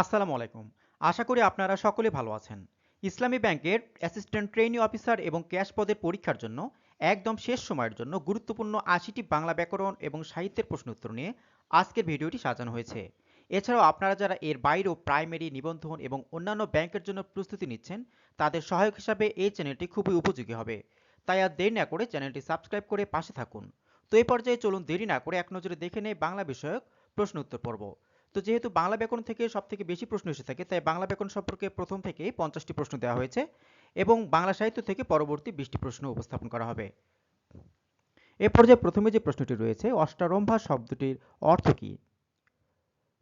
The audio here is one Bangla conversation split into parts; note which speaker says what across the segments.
Speaker 1: আসসালামু আলাইকুম। আশা করি আপনারা সকলে ভালো আছেন। ইসলামী ব্যাংকের অ্যাসিস্ট্যান্ট ট্রেনি অফিসার এবং ক্যাশ পদের পরীক্ষার জন্য একদম শেষ সময়ের জন্য গুরুত্বপূর্ণ আশিটি বাংলা ব্যাকরণ এবং সাহিত্যের প্রশ্ন উত্তর নিয়ে আজকের ভিডিওটি সাজানো হয়েছে। এছাড়াও আপনারা যারা এর বাইরেও প্রাইমারি, নিবন্ধন এবং অন্যান্য ব্যাংকের জন্য প্রস্তুতি নিচ্ছেন, তাদের সহায়ক হিসাবে এই চ্যানেলটি খুবই উপযোগী হবে। তাই আর দেরি না করে চ্যানেলটি সাবস্ক্রাইব করে পাশে থাকুন। তো এই পর্যায়ে চলুন দেরি না করে এক নজরে দেখে নেই বাংলা বিষয়ক প্রশ্ন উত্তর পর্ব। তো যেহেতু বাংলা ব্যাকরণ থেকে সব থেকে বেশি প্রশ্ন এসে থাকে, তাই বাংলা ব্যাকরণ সম্পর্কে প্রথম থেকেই পঞ্চাশটি প্রশ্ন দেওয়া হয়েছে এবং বাংলা সাহিত্য থেকে পরবর্তী বিশটি প্রশ্ন উপস্থাপন করা হবে। এ পর্যায়ে প্রথমে যে প্রশ্নটি রয়েছে, অষ্টারম্ভা শব্দটির অর্থ কী?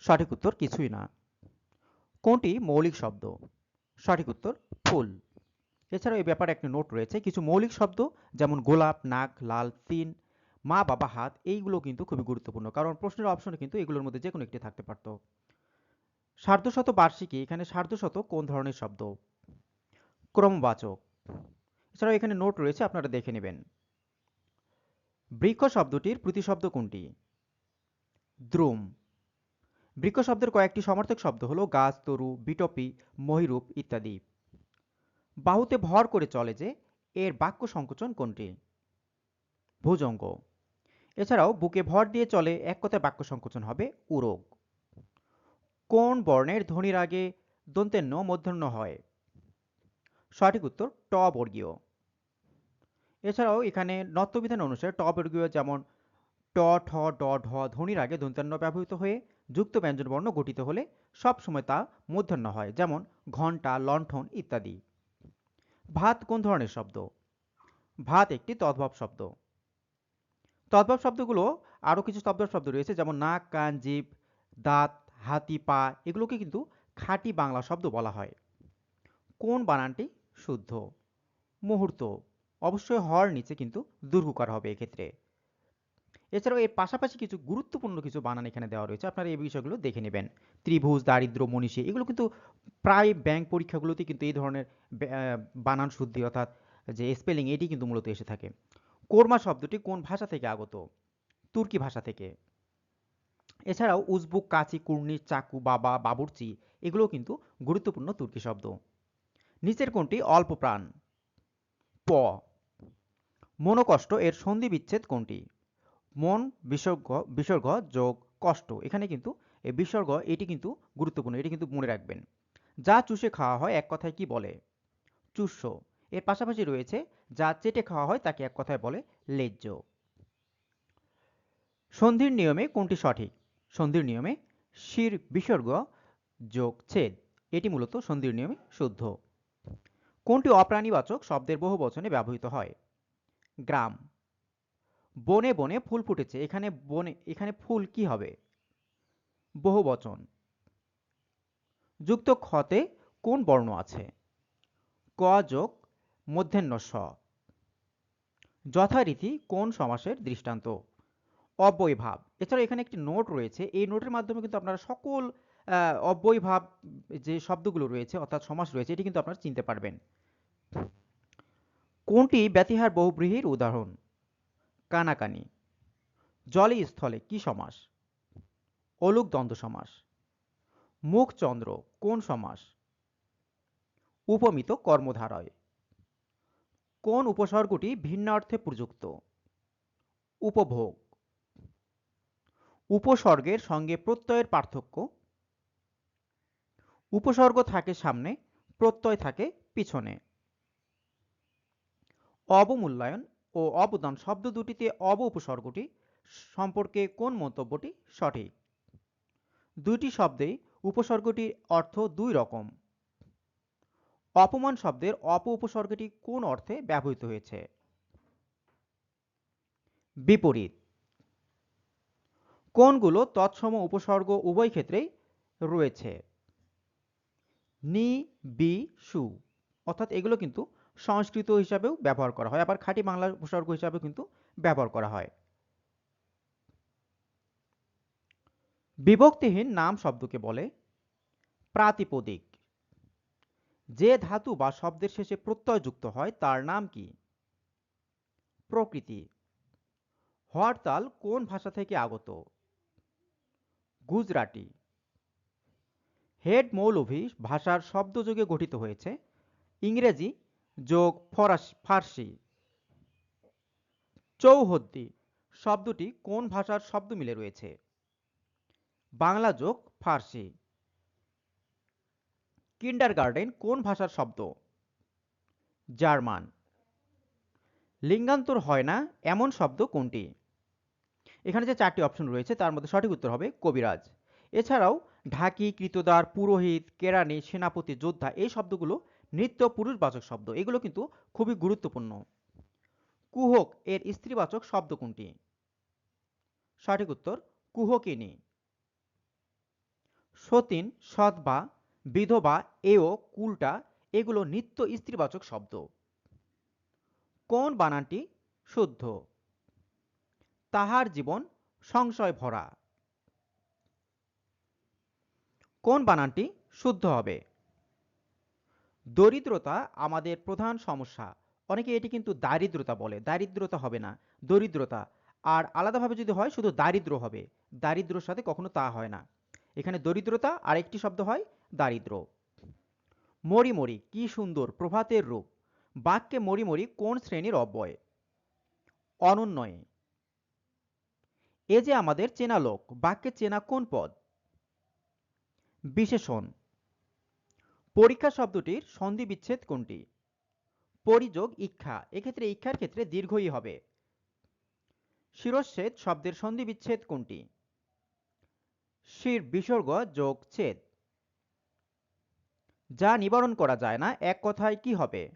Speaker 1: সঠিক উত্তর কিছুই না। কোনটি মৌলিক শব্দ? সঠিক উত্তর ফুল। এছাড়াও এই ব্যাপারে একটি নোট রয়েছে, কিছু মৌলিক শব্দ যেমন গোলাপ, নাক, লাল, তিন মা, বাবা, হাত, এইগুলো কিন্তু খুবই গুরুত্বপূর্ণ। কারণ প্রশ্নের অপশনে কিন্তু এগুলোর মধ্যে যে কোনো একটি থাকতে পারত। সার্ধশত বার্ষিকী, এখানে সার্ধশত কোন ধরনের শব্দ? ক্রমবাচক। এছাড়াও এখানে নোট রয়েছে, আপনারা দেখে নেবেন। বৃক্ষ শব্দটির প্রতিশব্দ কোনটি? দ্রুম। বৃক্ষ শব্দের কয়েকটি সমর্থক শব্দ হলো গাছ, তরু, বিটপি, মহিরূপ ইত্যাদি। বাহুতে ভর করে চলে যে এর বাক্য সংকোচন কোনটি? ভুজঙ্গ। এছাড়াও বুকে ভর দিয়ে চলে, এক কথায় বাক্য সংকোচন হবে উরোগ। কোন বর্ণের ধ্বনির আগে দন্তের ন মধ্যাহ্ন হয়? সঠিক উত্তর, ট বর্গীয়। এছাড়াও এখানে নত্যবিধান অনুসারে ট বর্গীয় যেমন ট, ঠ, ড, ঢ ধ্বনির আগে দন্তান্ন ব্যবহৃত হয়ে যুক্ত ব্যঞ্জন বর্ণ গঠিত হলে সব সময় তা মধ্যাহ্ন হয়, যেমন ঘণ্টা, লণ্ঠন ইত্যাদি। ভাত কোন ধরনের শব্দ? ভাত একটি তদ্ভব শব্দ। তদ্ভব শব্দগুলো আরও কিছু তদ্ভব শব্দ রয়েছে, যেমন নাক, কান, জিভ, দাঁত, হাতি, পা, এগুলোকে কিন্তু খাঁটি বাংলা শব্দ বলা হয়। কোন বানানটি শুদ্ধ? মুহূর্ত। অবশ্যই হর নিচে কিন্তু দুর্গুকার হবে এক্ষেত্রে। এছাড়াও এর পাশাপাশি কিছু গুরুত্বপূর্ণ কিছু বানান এখানে দেওয়া রয়েছে, আপনারা এই বিষয়গুলো দেখে নেবেন। ত্রিভুজ, দারিদ্র, মনীষী, এগুলো কিন্তু প্রায় ব্যাংক পরীক্ষাগুলোতে কিন্তু এই ধরনের বানান শুদ্ধি, অর্থাৎ যে স্পেলিং এটি কিন্তু মূলত এসে থাকে। কোরমা শব্দটি কোন ভাষা থেকে আগত? তুর্কি ভাষা থেকে। এছাড়াও উজবুক, কাচি, কুর্নি, চাকু, বাবা, বাবুরচি এগুলো কিন্তু গুরুত্বপূর্ণ তুর্কি শব্দ। নিচের কোনটি? অল্প প্রাণ। প। মনোকষ্ট এর সন্ধি বিচ্ছেদ কোনটি? মন, বিসর্গ বিসর্গ, যোগ, কষ্ট। এখানে কিন্তু এই বিসর্গ, এটি কিন্তু গুরুত্বপূর্ণ, এটি কিন্তু মনে রাখবেন। যা চুষে খাওয়া হয় এক কথায় কি বলে? চুষ্য। এর পাশাপাশি রয়েছে যা চেটে খাওয়া হয় তাকে এক কথায় বলে লেজ্জ। সন্ধির নিয়মে কোনটি সঠিক? সন্ধির নিয়মে শির বিসর্গ যোগ ছেদ। এটি মূলত সন্ধির নিয়মে শুদ্ধ। কোনটি অপ্রাণীবাচক শব্দের বহু বচনে ব্যবহৃত হয়? গ্রাম। বনে বনে ফুল ফুটেছে। এখানে বনে, এখানে ফুল কি হবে? বহু বচন। যুক্ত ক্ষতে কোন বর্ণ আছে? ক যোগ মধ্যাহ্ন স যথারীতি কোন সমাসের দৃষ্টান্ত? অব্যয় ভাব এছাড়া এখানে একটি নোট রয়েছে। এই নোটের মাধ্যমে কিন্তু আপনারা সকল অব্যয় ভাব যে শব্দগুলো রয়েছে, অর্থাৎ সমাস রয়েছে, এটি কিন্তু আপনারা চিনতে পারবেন। কোনটি ব্যতিহার বহুব্রীহির উদাহরণ? কানাকানি। জলে স্থলে কি সমাস? অলুক দ্বন্দ্ব সমাস। মুখচন্দ্র কোন সমাস? উপমিত কর্মধারয়। কোন উপসর্গটি ভিন্ন অর্থে প্রযুক্ত? উপভোগ। উপসর্গের সঙ্গে প্রত্যয়ের পার্থক্য। উপসর্গ থাকে সামনে, প্রত্যয় থাকে পিছনে। অবমূল্যায়ন ও অবদান শব্দ দুটিতে অব উপসর্গটি সম্পর্কে কোন মন্তব্যটি সঠিক? দুইটি শব্দেই উপসর্গটির অর্থ দুই রকম। অপমান শব্দের অপ উপসর্গটি কোন অর্থে ব্যবহৃত হয়েছে? বিপরীত। কোনগুলো তৎসম উপসর্গ উভয় ক্ষেত্রেই রয়েছে। নি, বি, সু। অর্থাৎ এগুলো কিন্তু সংস্কৃত হিসাবেও ব্যবহার করা হয়। আবার খাঁটি বাংলা উপসর্গ হিসাবে কিন্তু ব্যবহার করা হয়। বিভক্তিহীন নাম শব্দকে বলে প্রাতিপদিক। যে ধাতু বা শব্দের শেষে প্রত্যয় যুক্ত হয়, তার নাম কি? প্রকৃতি। হরতাল কোন ভাষা থেকে আগত? গুজরাটি। হেড মৌলভী ভাষার শব্দযোগে গঠিত হয়েছে, ইংরেজি যোগ ফরাস, ফার্সি। চৌহদ্দি, শব্দটি কোন ভাষার শব্দ মিলে রয়েছে? বাংলা যোগ ফার্সি। কিন্ডার গার্ডেন কোন ভাষার শব্দ? জার্মান। লিঙ্গান্তর হয় না, এমন শব্দ কোনটি? এখানে যে চারটি অপশন রয়েছে, তার মধ্যে সঠিক উত্তর হবে কবিরাজ। এছাড়াও ঢাকি, কৃতদার, পুরোহিত কেরানি সেনাপতি, যোদ্ধা, এই শব্দগুলো নৃত্য পুরুষবাচক শব্দ। এগুলো কিন্তু খুবই গুরুত্বপূর্ণ। কুহক এর স্ত্রীবাচক শব্দ কোনটি? সঠিক উত্তর কুহকিনী। সতীন সৎবা বিধবা, এও, কুলটা, এগুলো নিত্য স্ত্রীবাচক শব্দ। কোন বানানটি শুদ্ধ? তাহার জীবন সংশয় ভরা। কোন বানানটি শুদ্ধ হবে? দরিদ্রতা আমাদের প্রধান সমস্যা। অনেকে এটি কিন্তু দারিদ্রতা বলে। দারিদ্রতা হবে না, দরিদ্রতা। আর আলাদাভাবে যদি হয়, শুধু দারিদ্র হবে। দারিদ্রর সাথে কখনো তা হয় না। এখানে দরিদ্রতা আরেকটি শব্দ হয় দারিদ্র। মরি মরি, কি সুন্দর, প্রভাতের রূপ। বাক্যে মরি মরি, কোন শ্রেণির অব্যয়? অনুন্নয়ে এ যে আমাদের চেনা লোক, বাক্যে চেনা কোন পদ? বিশেষণ। পরীক্ষা শব্দটির সন্ধি বিচ্ছেদ কোনটি? পরিযোগ, ইচ্ছা। এক্ষেত্রে ইচ্ছার ক্ষেত্রে দীর্ঘই হবে। শিরচ্ছেদ শব্দের সন্ধি বিচ্ছেদ কোনটি? শির, বিসর্গ, যোগ, ছেদ। যা নিবারণ করা যায় না, এক কথায় কি হবে?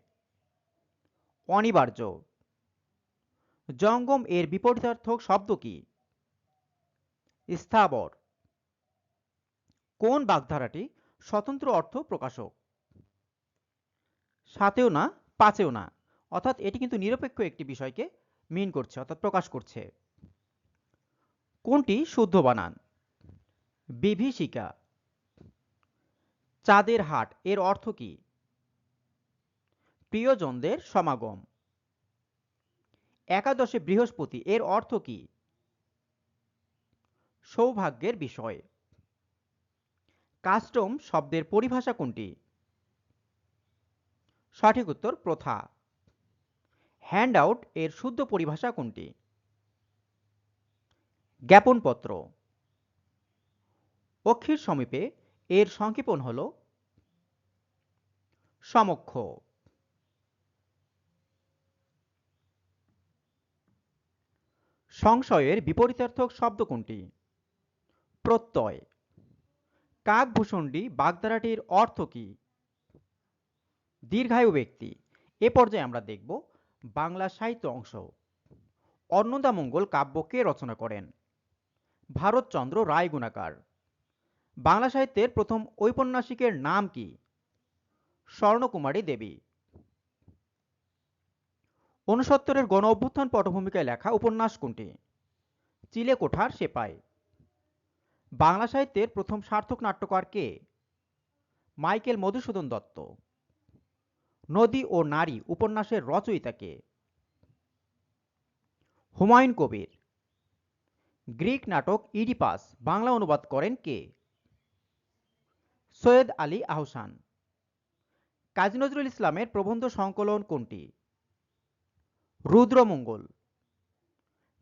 Speaker 1: অনিবার্য। জঙ্গম এর বিপরীতার্থক শব্দ কি? স্থাবর। কোন বাগধারাটি স্বতন্ত্র অর্থ প্রকাশক? সাতেও না, পাঁচেও না। অর্থাৎ এটি কিন্তু নিরপেক্ষ একটি বিষয়কে মিন করছে, অর্থাৎ প্রকাশ করছে। কোনটি শুদ্ধ বানান? বিভীষিকা। চাঁদের হাট, এর অর্থ কি? প্রিয়জনদের সমাগম। একাদশে বৃহস্পতি, এর অর্থ কি? সৌভাগ্যের বিষয়। কাস্টম শব্দের পরিভাষা কোনটি? সঠিক উত্তর, প্রথা। হ্যান্ড আউট এর শুদ্ধ পরিভাষা কোনটি? জ্ঞাপনপত্র। অক্ষির সমীপে, এর সংক্ষেপণ হল সমক্ষ। সংশয়ের বিপরীতার্থক শব্দ কোনটি? প্রত্যয়। কাকভূষণটি বাগধারাটির অর্থ কি? দীর্ঘায়ু ব্যক্তি। এ পর্যায়ে আমরা দেখব বাংলা সাহিত্য অংশ। অন্নদামঙ্গল কাব্য কে রচনা করেন। ভারতচন্দ্র রায় গুণাকার। বাংলা সাহিত্যের প্রথম ঔপন্যাসিকের নাম কি? স্বর্ণকুমারী দেবী। ঊনসত্তরের গণ অভ্যুত্থান পটভূমিকায় লেখা উপন্যাস কোনটি? চিলে কোঠার সেপাই। বাংলা সাহিত্যের প্রথম সার্থক নাট্যকার কে? মাইকেল মধুসূদন দত্ত। নদী ও নারী উপন্যাসের রচয়িতা কে? হুমায়ুন কবির। গ্রিক নাটক ইডিপাস বাংলা অনুবাদ করেন কে? সৈয়দ আলী আহসান। কাজী নজরুল ইসলামের প্রবন্ধ সংকলন কোনটি? রুদ্রমঙ্গল।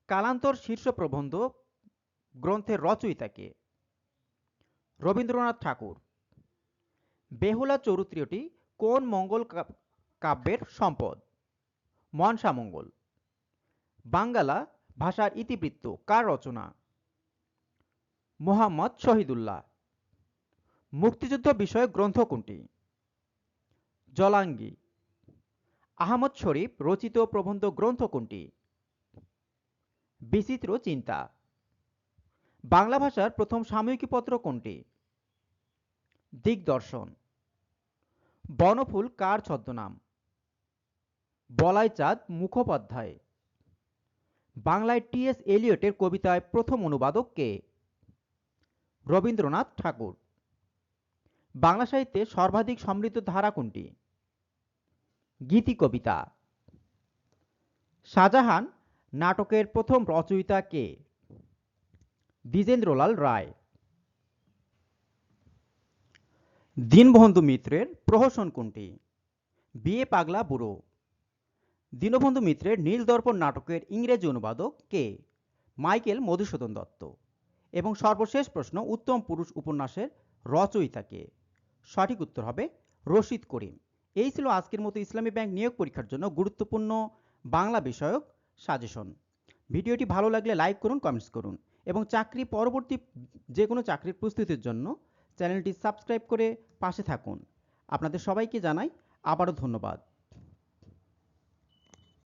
Speaker 1: কালান্তর শীর্ষ প্রবন্ধ গ্রন্থের রচয়িতাকে। রবীন্দ্রনাথ ঠাকুর। বেহুলা চরিত্রটি কোন মঙ্গল কাব্যের সম্পদ? মনসামঙ্গল বাঙ্গালা ভাষার ইতিবৃত্ত কার রচনা? মোহাম্মদ শহীদুল্লাহ। মুক্তিযুদ্ধ বিষয়ক গ্রন্থ কোনটি? জলাঙ্গি। আহমদ শরীফ রচিত প্রবন্ধ গ্রন্থ কোনটি? বিচিত্র চিন্তা। বাংলা ভাষার প্রথম সাময়িকী পত্র কোনটি? দিগদর্শন। বনফুল কার ছদ্মনাম? বলাই চাঁদ মুখোপাধ্যায়। বাংলায় টি এস এলিয়টের কবিতায় প্রথম অনুবাদক কে? রবীন্দ্রনাথ ঠাকুর। বাংলা সাহিত্যে সর্বাধিক সমৃদ্ধ ধারা কোনটি? গীতি কবিতা। শাহজাহান নাটকের প্রথম রচয়িতা কে? দ্বিজেন্দ্রলাল রায়। দীনবন্ধু মিত্রের প্রহসন কোনটি? বিয়ে পাগলা বুড়ো। দীনবন্ধু মিত্রের নীলদর্পণ নাটকের ইংরেজি অনুবাদক কে? মাইকেল মধুসূদন দত্ত। এবং সর্বশেষ প্রশ্ন, উত্তম পুরুষ উপন্যাসের রচয়িতা কে? সঠিক উত্তর হবে রশিদ করিম। এই ছিল আজকের মতো ইসলামী ব্যাংক নিয়োগ পরীক্ষার জন্য গুরুত্বপূর্ণ বাংলা বিষয়ক সাজেশন। ভিডিওটি ভালো লাগলে লাইক করুন, কমেন্টস করুন এবং চাকরি পরবর্তী যে কোনো চাকরির প্রস্তুতির জন্য চ্যানেলটি সাবস্ক্রাইব করে পাশে থাকুন। আপনাদের সবাইকে জানাই আবারও ধন্যবাদ।